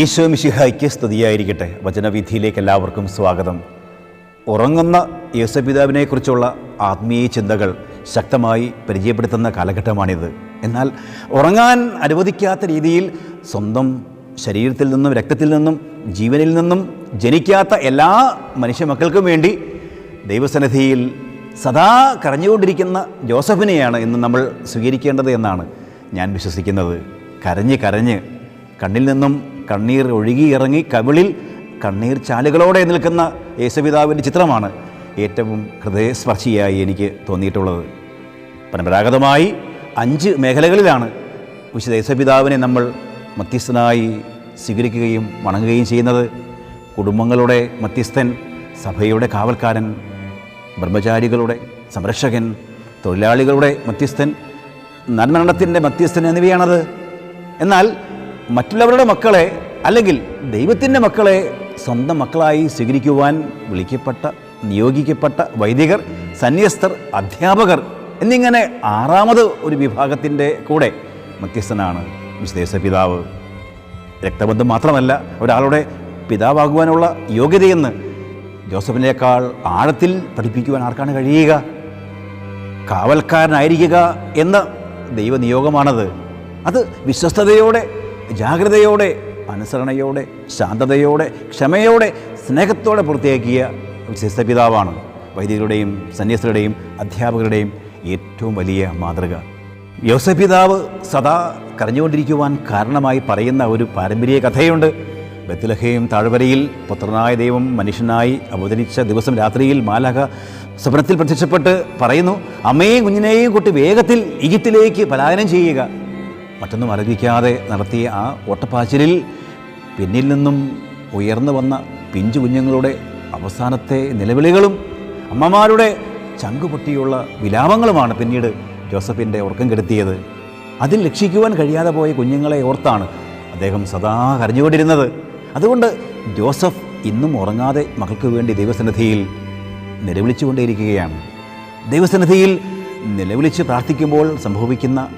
ഈശോ മിശിഹായ്ക്ക് സ്തുതിയായിരിക്കട്ടെ. വചനവിധിയിലേക്ക് എല്ലാവർക്കും സ്വാഗതം. ഉറങ്ങുന്ന യേശുപിതാവിനെക്കുറിച്ചുള്ള ആത്മീയ ചിന്തകൾ ശക്തമായി പരിചയപ്പെടുത്തുന്ന കാലഘട്ടമാണിത്. എന്നാൽ ഉറങ്ങാൻ അനുവദിക്കാത്ത രീതിയിൽ സ്വന്തം ശരീരത്തിൽ നിന്നും രക്തത്തിൽ നിന്നും ജീവനിൽ നിന്നും ജനിക്കാത്ത എല്ലാ മനുഷ്യ മക്കൾക്കും വേണ്ടി ദൈവസന്നിധിയിൽ സദാ കരഞ്ഞുകൊണ്ടിരിക്കുന്ന ജോസഫിനെയാണ് ഇന്ന് നമ്മൾ സ്വീകരിക്കേണ്ടത് എന്നാണ് ഞാൻ വിശ്വസിക്കുന്നത്. കരഞ്ഞ് കരഞ്ഞ് കണ്ണിൽ നിന്നും കണ്ണീർ ഒഴുകി ഇറങ്ങി കവിളിൽ കണ്ണീർ ചാലുകളോടെ നിൽക്കുന്ന യേശുപിതാവിന്റെ ചിത്രമാണ് ഏറ്റവും ഹൃദയസ്പർശിയായി എനിക്ക് തോന്നിയിട്ടുള്ളത്. പരമ്പരാഗതമായി അഞ്ച് മേഖലകളിലാണ് വിശുദ്ധ യേശുപിതാവിനെ നമ്മൾ മധ്യസ്ഥനായി സ്വീകരിക്കുകയും വണങ്ങുകയും ചെയ്യുന്നത്. കുടുംബങ്ങളുടെ മധ്യസ്ഥൻ സഭയുടെ കാവൽക്കാരൻ ബ്രഹ്മചാരികളുടെ സംരക്ഷകൻ തൊഴിലാളികളുടെ മധ്യസ്ഥൻ നന്മരണത്തിന്റെ മധ്യസ്ഥൻ എന്നിവയാണത്. എന്നാൽ മറ്റുള്ളവരുടെ മക്കളെ അല്ലെങ്കിൽ ദൈവത്തിന്റെ മക്കളെ സ്വന്തം മക്കളായി സ്വീകരിക്കുവാൻ വിളിക്കപ്പെട്ട നിയോഗിക്കപ്പെട്ട വൈദികർ സന്യസ്തർ അധ്യാപകർ എന്നിങ്ങനെ ആറാമത് ഒരു വിഭാഗത്തിന്റെ കൂടെ മധ്യസ്ഥനാണ് വിശുദ്ധേശ പിതാവ് രക്തബന്ധം മാത്രമല്ല ഒരാളുടെ പിതാവാകുവാനുള്ള യോഗ്യതയെന്ന് ജോസഫിനേക്കാൾ ആഴത്തിൽ പഠിപ്പിക്കുവാൻ ആർക്കാണ് കഴിയുക? കാവൽക്കാരനായിരിക്കുക എന്ന ദൈവനിയോഗമാണത്. അത് വിശ്വസ്തയോടെ ജാഗ്രതയോടെ അനുസരണയോടെ ശാന്തതയോടെ ക്ഷമയോടെ സ്നേഹത്തോടെ പൂർത്തിയാക്കിയ വിശിഷ്ട വൈദികരുടെയും സന്യാസികളുടെയും അധ്യാപകരുടെയും ഏറ്റവും വലിയ മാതൃക. യോസഫ് പിതാവ് സദാ കരഞ്ഞുകൊണ്ടിരിക്കുവാൻ കാരണമായി പറയുന്ന ഒരു പാരമ്പര്യ കഥയുണ്ട്. ബത്തിലഹയും താഴ്വരയിൽ പുത്രനായ ദൈവം മനുഷ്യനായി അവതരിച്ച ദിവസം രാത്രിയിൽ മാലക സ്വപ്നത്തിൽ പ്രത്യക്ഷപ്പെട്ട് പറയുന്നു അമ്മയെയും കുഞ്ഞിനെയും കൂട്ടി വേഗത്തിൽ ഈജിപ്തിലേക്ക് പലായനം ചെയ്യുക. മറ്റൊന്നും അറിയിക്കാതെ നടത്തിയ ആ ഓട്ടപ്പാച്ചിലിൽ പിന്നിൽ നിന്നും ഉയർന്നു വന്ന പിഞ്ചു കുഞ്ഞുങ്ങളുടെ അവസാനത്തെ നിലവിളികളും അമ്മമാരുടെ ചങ്കുപൊട്ടിയുള്ള വിലാപങ്ങളുമാണ് പിന്നീട് ജോസഫിന്റെ ഉറക്കം കെടുത്തിയത്. അതിൽ രക്ഷിക്കുവാൻ കഴിയാതെ പോയ കുഞ്ഞുങ്ങളെ ഓർത്താണ് അദ്ദേഹം സദാ കരഞ്ഞുകൊണ്ടിരുന്നത്. അതുകൊണ്ട് ജോസഫ് ഇന്നും ഉറങ്ങാതെ മകൾക്ക് വേണ്ടി ദൈവസന്നിധിയിൽ നിലവിളിച്ചുകൊണ്ടേയിരിക്കുകയാണ്. ദൈവസന്നിധിയിൽ നിലവിളിച്ച് പ്രാർത്ഥിക്കുമ്പോൾ സംഭവിക്കുന്ന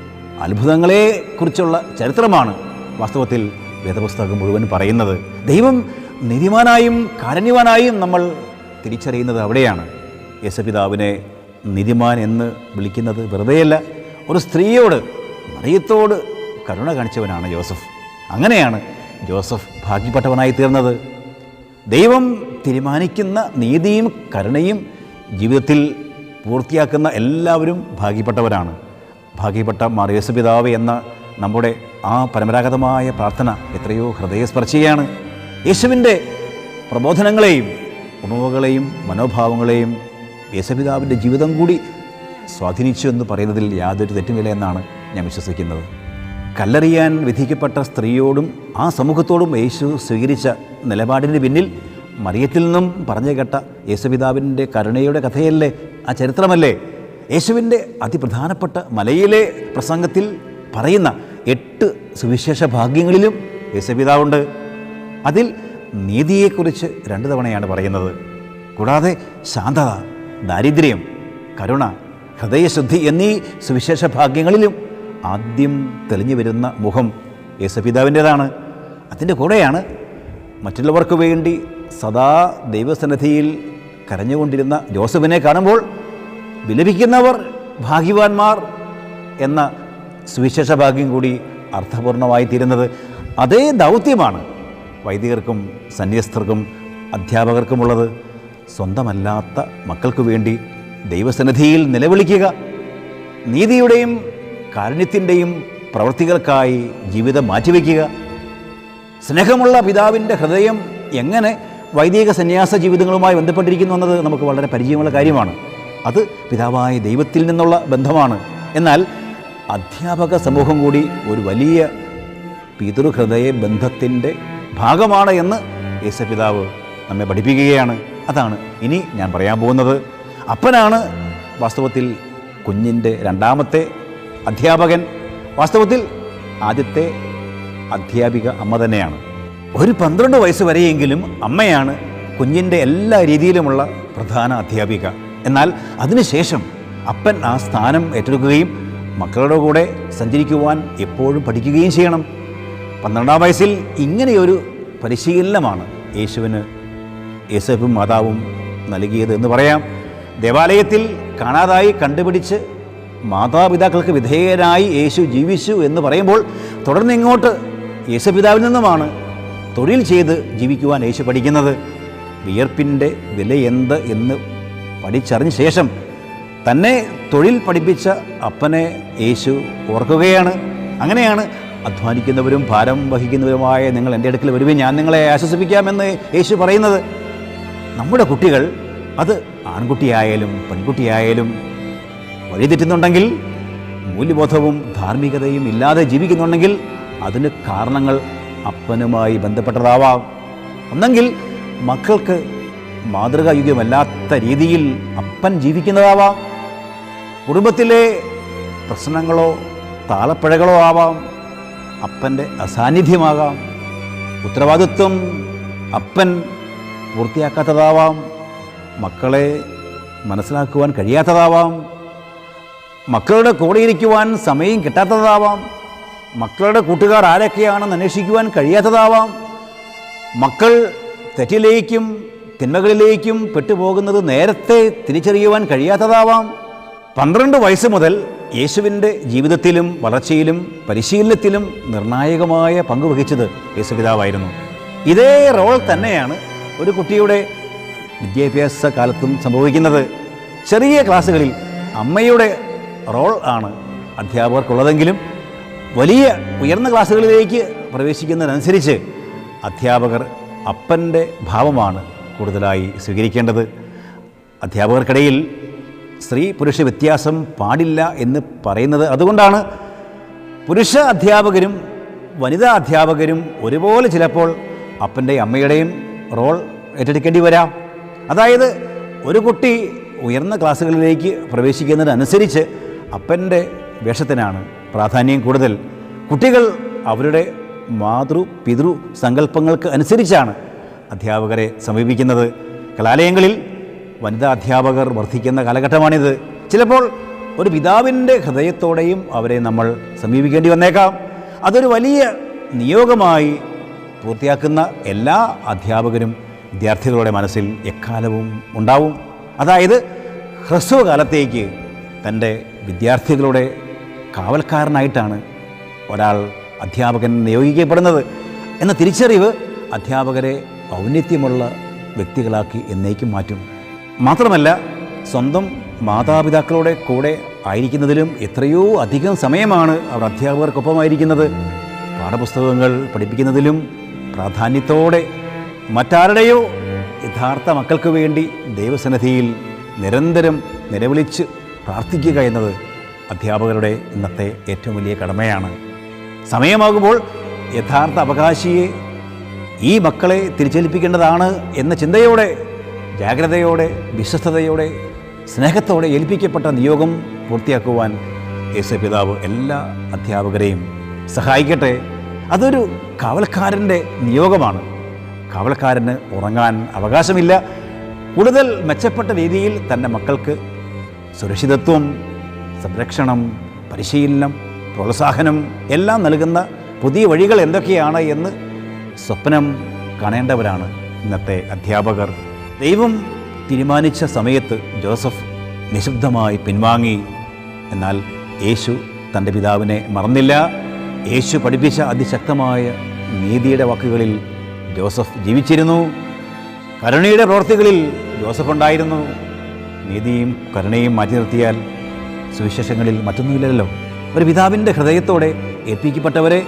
അത്ഭുതങ്ങളെക്കുറിച്ചുള്ള ചരിത്രമാണ് വാസ്തവത്തിൽ വേദപുസ്തകം മുഴുവൻ പറയുന്നത്. ദൈവം നിധിമാനായും കാരുണ്യവാനായും നമ്മൾ തിരിച്ചറിയുന്നത് അവിടെയാണ്. യേശുപിതാവിനെ നിധിമാൻ എന്ന് വിളിക്കുന്നത് വെറുതെയല്ല ഒരു സ്ത്രീയോട് മറിയത്തോട് കരുണ കാണിച്ചവനാണ് ജോസഫ്. അങ്ങനെയാണ് ജോസഫ് ഭാഗ്യപ്പെട്ടവനായി തീർന്നത്. ദൈവം തീരുമാനിക്കുന്ന നീതിയും കരുണയും ജീവിതത്തിൽ പൂർത്തിയാക്കുന്ന എല്ലാവരും ഭാഗ്യപ്പെട്ടവരാണ്. ഭാഗ്യപ്പെട്ട മാറിയേസു പിതാവ് എന്ന നമ്മുടെ ആ പരമ്പരാഗതമായ പ്രാർത്ഥന എത്രയോ ഹൃദയസ്പർശിയാണ്. യേശുവിന്റെ പ്രബോധനങ്ങളെയും ഉണവുകളെയും മനോഭാവങ്ങളെയും യേശുപിതാവിന്റെ ജീവിതം കൂടി സ്വാധീനിച്ചു എന്ന് പറയുന്നതിൽ യാതൊരു തെറ്റുമില്ല എന്നാണ് ഞാൻ വിശ്വസിക്കുന്നത്. കല്ലെറിയാൻ വിധിക്കപ്പെട്ട സ്ത്രീയോടും ആ സമൂഹത്തോടും യേശു സ്വീകരിച്ച നിലപാടിന് പിന്നിൽ മറിയത്തിൽ നിന്നും പറഞ്ഞു കേട്ട യേശുപിതാവിന്റെ കരുണയുടെ കഥയല്ലേ ആ ചരിത്രമല്ലേ? യേശുവിന്റെ അതിപ്രധാനപ്പെട്ട മലയിലെ പ്രസംഗത്തിൽ പറയുന്ന എട്ട് സുവിശേഷ ഭാഗ്യങ്ങളിലും യേശുപിതാവുണ്ട് അതിൽ നീതിയെക്കുറിച്ച് രണ്ട് തവണയാണ് പറയുന്നത്. കൂടാതെ ശാന്തത ദാരിദ്ര്യം കരുണ ഹൃദയശുദ്ധി എന്നീ സുവിശേഷ ഭാഗ്യങ്ങളിലും ആദ്യം തെളിഞ്ഞു വരുന്ന മുഖം യേശുപിതാവിന്റേതാണ് അതിന്റെ കൂടെയാണ് മറ്റുള്ളവർക്ക് വേണ്ടി സദാ ദൈവസന്നിധിയിൽ കരഞ്ഞുകൊണ്ടിരുന്ന ജോസഫിനെ കാണുമ്പോൾ വിലപിക്കുന്നവർ ഭാഗ്യവാന്മാർ എന്ന സുവിശേഷ ഭാഗ്യം കൂടി അർത്ഥപൂർണമായി തീരുന്നത് അതേ ദൗത്യമാണ് വൈദികർക്കും സന്യസ്തർക്കും അധ്യാപകർക്കുമുള്ളത്. സ്വന്തമല്ലാത്ത മക്കൾക്ക് വേണ്ടി ദൈവസന്നിധിയിൽ നിലവിളിക്കുക നീതിയുടെയും കാരുണ്യത്തിന്റെയും പ്രവൃത്തികൾക്കായി ജീവിതം മാറ്റിവെക്കുക. സ്നേഹമുള്ള പിതാവിന്റെ ഹൃദയം എങ്ങനെ വൈദിക സന്യാസ ജീവിതങ്ങളുമായി ബന്ധപ്പെട്ടിരിക്കുന്നു എന്നത് നമുക്ക് വളരെ പരിചയമുള്ള കാര്യമാണ്. അത് പിതാവായ ദൈവത്തിൽ നിന്നുള്ള ബന്ധമാണ്. എന്നാൽ അധ്യാപക സമൂഹം കൂടി ഒരു വലിയ പിതൃഹൃദയ ബന്ധത്തിന്റെ ഭാഗമാണ് എന്ന് യേശു പിതാവ് നമ്മെ പഠിപ്പിക്കുകയാണ്. അതാണ് ഇനി ഞാൻ പറയാൻ പോകുന്നത്. അപ്പനാണ് വാസ്തവത്തിൽ കുഞ്ഞിന്റെ രണ്ടാമത്തെ അധ്യാപകൻ. വാസ്തവത്തിൽ ആദ്യത്തെ അധ്യാപിക അമ്മ തന്നെയാണ്. ഒരു പന്ത്രണ്ട് വയസ്സ് വരെയെങ്കിലും അമ്മയാണ് കുഞ്ഞിന്റെ എല്ലാ രീതിയിലുമുള്ള പ്രധാന അധ്യാപിക. എന്നാൽ അതിനുശേഷം അപ്പൻ ആ സ്ഥാനം ഏറ്റെടുക്കുകയും മക്കളുടെ കൂടെ സഞ്ചരിക്കുവാൻ എപ്പോഴും പഠിക്കുകയും ചെയ്യണം. പന്ത്രണ്ടാം വയസ്സിൽ ഇങ്ങനെയൊരു പരിശീലനമാണ് യേശുവിന് യേസഫും മാതാവും നൽകിയത് എന്ന് പറയാം. ദേവാലയത്തിൽ കാണാതായി കണ്ടുപിടിച്ച് മാതാപിതാക്കൾക്ക് വിധേയനായി യേശു ജീവിച്ചു എന്ന് പറയുമ്പോൾ തുടർന്ന് ഇങ്ങോട്ട് യേശുപിതാവിൽ നിന്നുമാണ് തൊഴിൽ ചെയ്ത് ജീവിക്കുവാൻ യേശു പഠിക്കുന്നത്. വിയർപ്പിന്റെ വില എന്ത് എന്ന് പഠിച്ചറിഞ്ഞ ശേഷം തന്നെ തൊഴിൽ പഠിപ്പിച്ച അപ്പനെ യേശു ഓർക്കുകയാണ്. അങ്ങനെയാണ് അധ്വാനിക്കുന്നവരും ഭാരം വഹിക്കുന്നവരുമായ നിങ്ങൾ എന്റെ അടുക്കൽ വരുവേ ഞാൻ നിങ്ങളെ ആശ്വസിപ്പിക്കാമെന്ന് യേശു പറയുന്നത്. നമ്മുടെ കുട്ടികൾ അത് ആൺകുട്ടിയായാലും പെൺകുട്ടിയായാലും വഴിതെറ്റുന്നുണ്ടെങ്കിൽ മൂല്യബോധവും ധാർമ്മികതയും ഇല്ലാതെ ജീവിക്കുന്നുണ്ടെങ്കിൽ അതിന് കാരണങ്ങൾ അപ്പനുമായി ബന്ധപ്പെട്ടതാവാം. ഒന്നെങ്കിൽ മക്കൾക്ക് മാതൃകായുഗ്യമല്ലാത്ത രീതിയിൽ അപ്പൻ ജീവിക്കുന്നതാവാം. കുടുംബത്തിലെ പ്രശ്നങ്ങളോ താളപ്പിഴകളോ ആവാം. അപ്പന്റെ അസാന്നിധ്യമാകാം. ഉത്തരവാദിത്വം അപ്പൻ പൂർത്തിയാക്കാത്തതാവാം. മക്കളെ മനസ്സിലാക്കുവാൻ കഴിയാത്തതാവാം. മക്കളുടെ കൂടെ ഇരിക്കുവാൻ സമയം കിട്ടാത്തതാവാം. മക്കളുടെ കൂട്ടുകാർ ആരൊക്കെയാണെന്ന് അന്വേഷിക്കുവാൻ കഴിയാത്തതാവാം. മക്കൾ തെറ്റിലേക്കും തിന്മകളിലേക്കും പെട്ടുപോകുന്നത് നേരത്തെ തിരിച്ചറിയുവാൻ കഴിയാത്തതാവാം. പന്ത്രണ്ട് വയസ്സ് മുതൽ യേശുവിന്റെ ജീവിതത്തിലും വളർച്ചയിലും പരിശീലനത്തിലും നിർണായകമായ പങ്ക് വഹിച്ചത് യേശുപിതാവായിരുന്നു ഇതേ റോൾ തന്നെയാണ് ഒരു കുട്ടിയുടെ വിദ്യാഭ്യാസ കാലത്തും സംഭവിക്കുന്നത്. ചെറിയ ക്ലാസ്സുകളിൽ അമ്മയുടെ റോൾ ആണ് അധ്യാപകർക്കുള്ളതെങ്കിലും വലിയ ഉയർന്ന ക്ലാസ്സുകളിലേക്ക് പ്രവേശിക്കുന്നതിനനുസരിച്ച് അധ്യാപകർ അപ്പന്റെ ഭാവമാണ് കൂടുതലായി സ്വീകരിക്കേണ്ടത്. അധ്യാപകർക്കിടയിൽ സ്ത്രീ പുരുഷ വ്യത്യാസം പാടില്ല എന്ന് പറയുന്നത് അതുകൊണ്ടാണ് പുരുഷ അധ്യാപകരും വനിതാ അധ്യാപകരും ഒരുപോലെ ചിലപ്പോൾ അപ്പന്റെ അമ്മയുടെയും റോൾ ഏറ്റെടുക്കേണ്ടി വരാം. അതായത് ഒരു കുട്ടി ഉയർന്ന ക്ലാസ്സുകളിലേക്ക് പ്രവേശിക്കുന്നതിനനുസരിച്ച് അപ്പന്റെ വേഷത്തിനാണ് പ്രാധാന്യം കൂടുതൽ. കുട്ടികൾ അവരുടെ മാതൃ പിതൃ സങ്കല്പങ്ങൾക്ക് അനുസരിച്ചാണ് അധ്യാപകരെ സമീപിക്കുന്നത്. കലാലയങ്ങളിൽ വനിതാ അധ്യാപകർ വർദ്ധിക്കുന്ന കാലഘട്ടമാണിത്. ചിലപ്പോൾ ഒരു പിതാവിന്റെ ഹൃദയത്തോടെയും അവരെ നമ്മൾ സമീപിക്കേണ്ടി വന്നേക്കാം. അതൊരു വലിയ നിയോഗമായി പൂർത്തിയാക്കുന്ന എല്ലാ അധ്യാപകരും വിദ്യാർത്ഥികളുടെ മനസ്സിൽ എക്കാലവും ഉണ്ടാവും. അതായത് ഹ്രസ്വകാലത്തേക്ക് തന്റെ വിദ്യാർത്ഥികളുടെ കാവൽക്കാരനായിട്ടാണ് ഒരാൾ അധ്യാപകൻ നിയോഗിക്കപ്പെടുന്നത്. എന്ന തിരിച്ചറിവ് അധ്യാപകരെ ഔന്നത്യമുള്ള വ്യക്തികളാക്കി എന്നേക്കും മാറ്റും. മാത്രമല്ല സ്വന്തം മാതാപിതാക്കളുടെ കൂടെ ആയിരിക്കുന്നതിലും എത്രയോ അധികം സമയമാണ് അവർ അധ്യാപകർക്കൊപ്പമായിരിക്കുന്നത്. പാഠപുസ്തകങ്ങൾ പഠിപ്പിക്കുന്നതിലും പ്രാധാന്യത്തോടെ മറ്റാരുടെയോ യഥാർത്ഥ മക്കൾക്ക് വേണ്ടി ദൈവസന്നിധിയിൽ നിരന്തരം നിലവിളിച്ച് പ്രാർത്ഥിക്കുക എന്നത് അധ്യാപകരുടെ ഇന്നത്തെ ഏറ്റവും വലിയ കടമയാണ്. സമയമാകുമ്പോൾ യഥാർത്ഥ അവകാശിയെ ഈ മക്കളെ തിരിച്ചേൽപ്പിക്കേണ്ടതാണ് എന്ന ചിന്തയോടെ ജാഗ്രതയോടെ വിശ്വസ്തയോടെ സ്നേഹത്തോടെ ഏൽപ്പിക്കപ്പെട്ട നിയോഗം പൂർത്തിയാക്കുവാൻ യേശു പിതാവ് എല്ലാ അധ്യാപകരെയും സഹായിക്കട്ടെ. അതൊരു കാവൽക്കാരന്റെ നിയോഗമാണ്. കാവൽക്കാരന് ഉറങ്ങാൻ അവകാശമില്ല. കൂടുതൽ മെച്ചപ്പെട്ട രീതിയിൽ തന്റെ മക്കൾക്ക് സുരക്ഷിതത്വം സംരക്ഷണം പരിശീലനം പ്രോത്സാഹനം എല്ലാം നൽകുന്ന പുതിയ വഴികൾ എന്തൊക്കെയാണ് എന്ന് സ്വപ്നം കാണേണ്ടവരാണ് ഇന്നത്തെ അധ്യാപകർ. ദൈവം തീരുമാനിച്ച സമയത്ത് ജോസഫ് നിശബ്ദമായി പിൻവാങ്ങി. എന്നാൽ യേശു തന്റെ പിതാവിനെ മറന്നില്ല. യേശു പഠിപ്പിച്ച അതിശക്തമായ നീതിയുടെ വാക്കുകളിൽ ജോസഫ് ജീവിച്ചിരുന്നു. കരുണയുടെ പ്രവർത്തികളിൽ ജോസഫ് ഉണ്ടായിരുന്നു. നീതിയും കരുണയും മാറ്റി നിർത്തിയാൽ സുവിശേഷങ്ങളിൽ മറ്റൊന്നുമില്ലല്ലോ. ഒരു പിതാവിന്റെ ഹൃദയത്തോടെ ഏൽപ്പിക്കപ്പെട്ടവരെ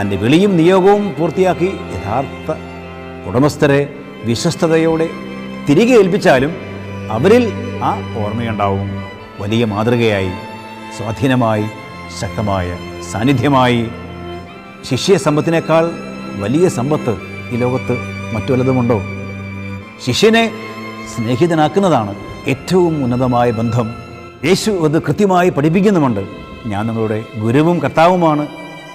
തന്റെ വിളിയും നിയോഗവും പൂർത്തിയാക്കി യഥാർത്ഥ ഉടമസ്ഥരെ വിശ്വസ്തതയോടെ തിരികെ ഏൽപ്പിച്ചാലും അവരിൽ ആ ഓർമ്മയുണ്ടാവും. വലിയ മാതൃകയായി സ്വാധീനമായി ശക്തമായ സാന്നിധ്യമായി. ശിഷ്യ സമ്പത്തിനേക്കാൾ വലിയ സമ്പത്ത് ഈ ലോകത്ത് മറ്റു വല്ലതുമുണ്ടോ ശിഷ്യനെ സ്നേഹിതനാക്കുന്നതാണ് ഏറ്റവും ഉന്നതമായ ബന്ധം. യേശു അത് കൃത്യമായി പഠിപ്പിക്കുന്നുമുണ്ട്. ഞാൻ നിങ്ങളുടെ ഗുരുവും കർത്താവുമാണ്.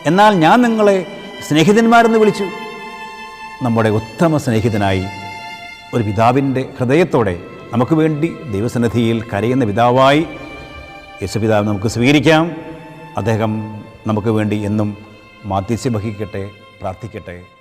എന്നാൽ ഞാൻ നിങ്ങളെ സ്നേഹിതന്മാരെന്ന് വിളിച്ചു. നമ്മുടെ ഉത്തമ സ്നേഹിതനായി ഒരു പിതാവിന്റെ ഹൃദയത്തോടെ നമുക്ക് വേണ്ടി ദൈവസന്നിധിയിൽ കരയുന്ന പിതാവായി യേശുപിതാവ് നമുക്ക് സ്വീകരിക്കാം. അദ്ദേഹം നമുക്ക് വേണ്ടി എന്നും മാധ്യസ്യം വഹിക്കട്ടെ പ്രാർത്ഥിക്കട്ടെ.